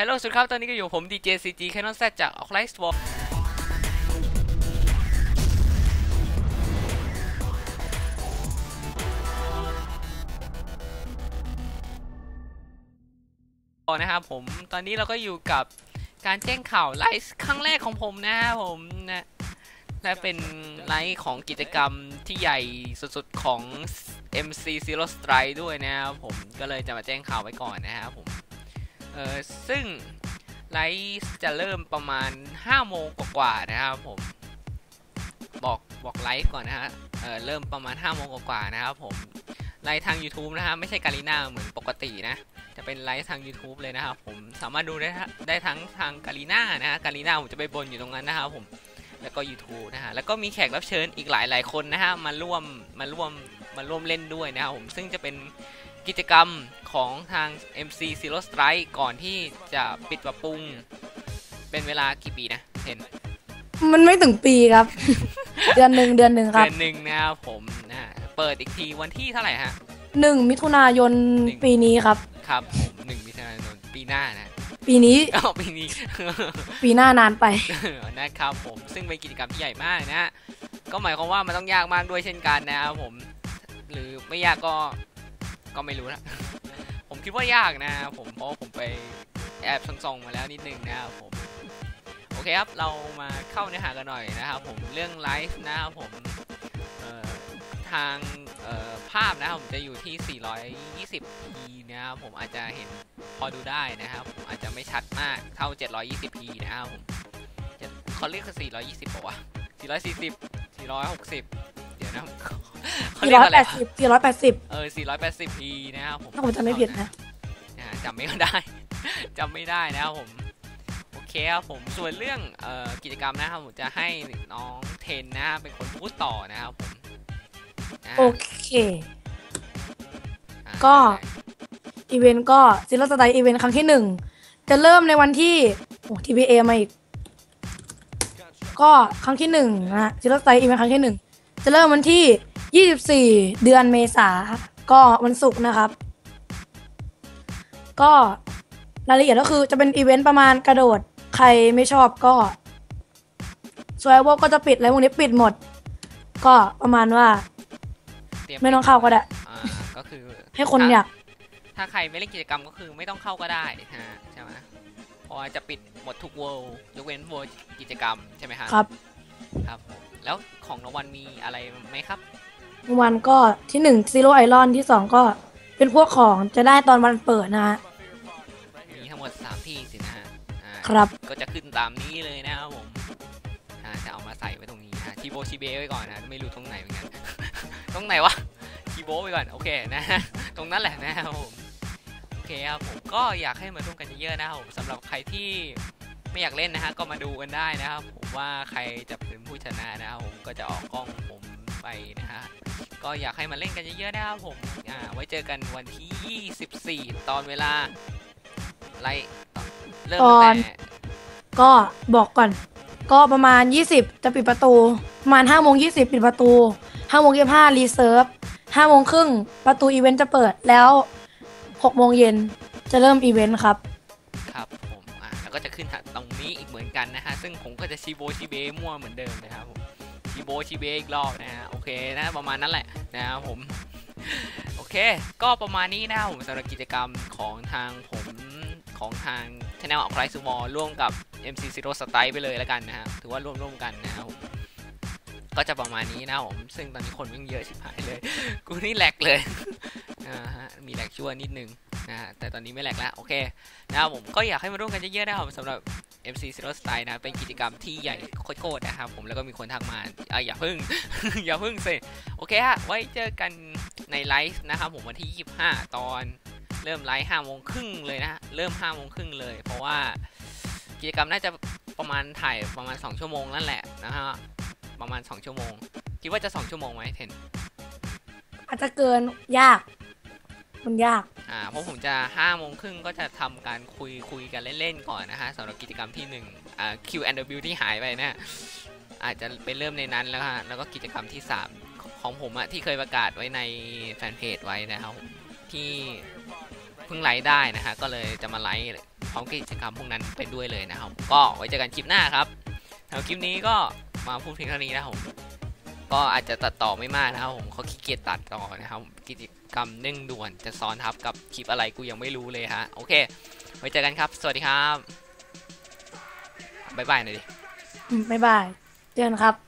ฮัลโหลสวัสดีครับ ตอนนี้ก็อยู่ผม DJ CG Canon Z จาก o c l i s t w a r นะครับผม ตอนนี้เราก็อยู่กับการแจ้งข่าวไลฟ์ครั้งแรกของผมนะครับผมนะและเป็นไลฟ์ของกิจกรรมที่ใหญ่สุดๆของ MC Zero Strike ด้วยนะครับผม ก็เลยจะมาแจ้งข่าวไว้ก่อนนะครับผม ออซึ่งไลฟ์จะเริ่มประมาณ 5 โมงกว่าๆนะครับผม บอกบอกไลฟ์ก่อนนะฮะเออเริ่มประมาณ 5 โมงกว่าๆนะครับผมไลฟ์ทาง YouTube นะฮะไม่ใช่การีนาเหมือนปกตินะ จะเป็นไลฟ์ทาง YouTube เลยนะครับผมสามารถดูได้ได้ทั้งทางการีนานะฮะการีนาผมจะไปบนอยู่ตรงนั้นนะครับผมแล้วก็ YouTube นะฮะแล้วก็มีแขกรับเชิญอีกหลายหลายคนนะฮะมาร่วมมาร่วมมาร่วมเล่นด้วยนะครับผมซึ่งจะเป็น กิจกรรมของทาง MC Zero Strike ก่อนที่จะปิดปรับปรุง เป็นเวลากี่ปีนะเห็นมันไม่ถึงปีครับ เดือนหนึ่งเดือนหนึ่งครับ เดือนหนึ่งนะครับผมนะฮะเปิดอีกทีวันที่เท่าไหร่ฮะหนึ่งมิถุนายนหนึ่งปีนี้ครับ ครับผมหนึ่งมิถุนายนปีหน้านะ ปีนี้เอาปีนี้ ปีหน้านานไปนะครับผมซึ่งเป็นกิจกรรมที่ใหญ่มากนะฮะก็หมายความว่ามันต้องยากมากด้วยเช่นกันนะครับผม หรือไม่ยากก็ ก็ไม่รู้นะ ผมคิดว่ายากนะผมเพราะผมไปแอบส่องๆมาแล้วนิดนึงนะครับผมโอเคครับเรามาเข้าเนื้อหากันหน่อยนะครับผมเรื่องไลฟ์นะครับผมทางภาพนะครับผมจะอยู่ที่ 420p นะครับผมอาจจะเห็นพอดูได้นะครับผมอาจจะไม่ชัดมากเท่า 720p นะครับผมเขาเรียกกัน420ป่าวะ440 460 ดี๋ยวนะเขาเรียกอะไรวะ480 480เออ 480p นะครับผมถ้าผมจำไม่ผิดนะ นะฮะจำไม่ได้ จำไม่ได้นะครับผม โอเคครับผม ส่วนเรื่องเอ่อกิจกรรมนะครับผมจะให้น้องเทนนะฮะเป็นคนพูดต่อนะครับผมนะฮะโอเค อะก็ อีเวนต์ก็ซิลสไตล์อีเวนต์ครั้งที่หนึ่งจะเริ่มในวันที่โอ้ TPA มาอีก ก็ครั้งที่หนึ่งนะฮะซิลสไตล์อีเวนต์ครั้งที่หนึ่ง จะเริ่มวันที่ 24 เดือนเมษาก็วันศุกร์นะครับ ก็รายละเอียดก็คือจะเป็นอีเวนต์ประมาณกระโดดใครไม่ชอบก็สวยวก็จะปิดอะไรพวกนี้ปิดหมด ก็ประมาณว่า เตรียไม่ต้องเข้าก็ได้ อ่าก็คือให้คนถ้าอยาก ถ้าใครไม่เล่นกิจกรรมก็คือไม่ต้องเข้าก็ได้ฮะใช่ไหมเพราะว่าจะปิดหมดทุกเวิลด์ยกเว้นเวิลด์กิจกรรมใช่ไหมฮะครับ ครับผมแล้วของรางวัลมีอะไรไหมครับรางวัลก็ที่หนึ่งซีโร่ไอรอนที่สองก็เป็นพวกของจะได้ตอนวันเปิดนะฮะมีทั้งหมด3ที่สินะฮะอ่าครับก็จะขึ้นตามนี้เลยนะครับผมอ่าจะเอามาใส่ไว้ตรงนี้นะชีโบชีเบไว้ก่อนนะไม่รู้ตรงไหนเหมือนกัน ตรงไหนวะชีโบไว้ก่อนโอเคนะฮะตรงนั้นแหละนะครับผมโอเคครับผมก็อยากให้มาร่วมกันเยอะๆนะครับผมสำหรับใครที่ ไม่อยากเล่นนะฮะก็มาดูกันได้นะครับ ผมว่าใครจะเป็นผู้ชนะนะครับผมก็จะออกกล้องผมไปนะฮะก็อยากให้มาเล่นกันเยอะๆนะครับผมอ่าไว้เจอกันวันที่ 24 ตอนเวลาไล่เริ่มตั้งตอนแต่ก็บอกก่อน ก็ประมาณ 20 จะปิดประตู ประมาณ5โมง20 ปิดประตู5โมง25รีเซิร์ฟ5โมงครึ่งประตูอีเวนต์จะเปิดแล้ว6โมงเย็นจะเริ่มอีเวนต์ครับครับผมอะแล้ว ก็จะขึ้นตรงนี้อีกเหมือนกันนะฮะ ซึ่งผมก็จะชีโบชีเบมั่วเหมือนเดิมนะครับผมชีโบชีเบอีกรอบนะฮะ โอเคนะประมาณนั้นแหละนะครับผม โอเค ก็ประมาณนี้นะครับผมสำหรับกิจกรรมของทางผมของทางช anel ออกไรซูมอร่วมกับ MC Zero Style ไปเลยแล้วกันนะฮะ ถือว่าร่วมร่วมกันนะครับก็จะประมาณนี้นะผม ซึ่งตอนนี้คนมันเยอะชิบหายเลย กูนี่แหลกเลยอ่าฮะมีแหลกชั่วนิดนึง นะฮะแต่ตอนนี้ไม่แหลกแล้วโอเคนะครับผมก็อยากให้มาร่วมกันเยอะๆนะครับสำหรับ MC Zero Style นะเป็นกิจกรรมที่ใหญ่โคตรๆนะครับผมแล้วก็มีคนทักมาอะอย่าพึ่ง อย่าพึ่งสิโอเคฮะไว้เจอกันในไลฟ์นะครับผมวันที่ 25 ตอนเริ่มไลฟ์5โมงครึ่งเลยนะฮะเริ่ม5โมงครึ่งเลย เพราะว่ากิจกรรมน่าจะประมาณถ่ายประมาณ 2 ชั่วโมงนั่นแหละนะฮะประมาณ 2 ชั่วโมง คิดว่าจะ 2 ชั่วโมงไหมเทนอาจจะเกินยาก มันยากอ่าเพราะผมจะ5โมงครึ่งก็จะทำการคุยคุยกันเล่นๆก่อนนะฮะสำหรับกิจกรรมที่1อ่า Q&W ที่หายไปนะอาจจะไปเริ่มในนั้นแล้วฮะแล้วก็กิจกรรมที่ 3 ของผมอะที่เคยประกาศไว้ในแฟนเพจไว้นะครับที่เพิ่งไลฟ์ได้นะฮะก็เลยจะมาไลฟ์พร้อมกิจกรรมพวกนั้นไปด้วยเลยนะครับ ก็ไว้เจอกันคลิปหน้าครับแล้วคลิปนี้ก็มาพูดเพียงเท่านี้นะครับ ก็อาจจะตัดต่อไม่มากนะครับผมเขาขี้เกียจตัดต่อนะครับกิจกรรมเร่งด่วนจะซ้อนทับกับคลิปอะไรกูยังไม่รู้เลยฮะโอเค ไว้เจอกันครับ สวัสดีครับบ๊ายบายหน่อยดิบ๊ายบายเจอกันครับ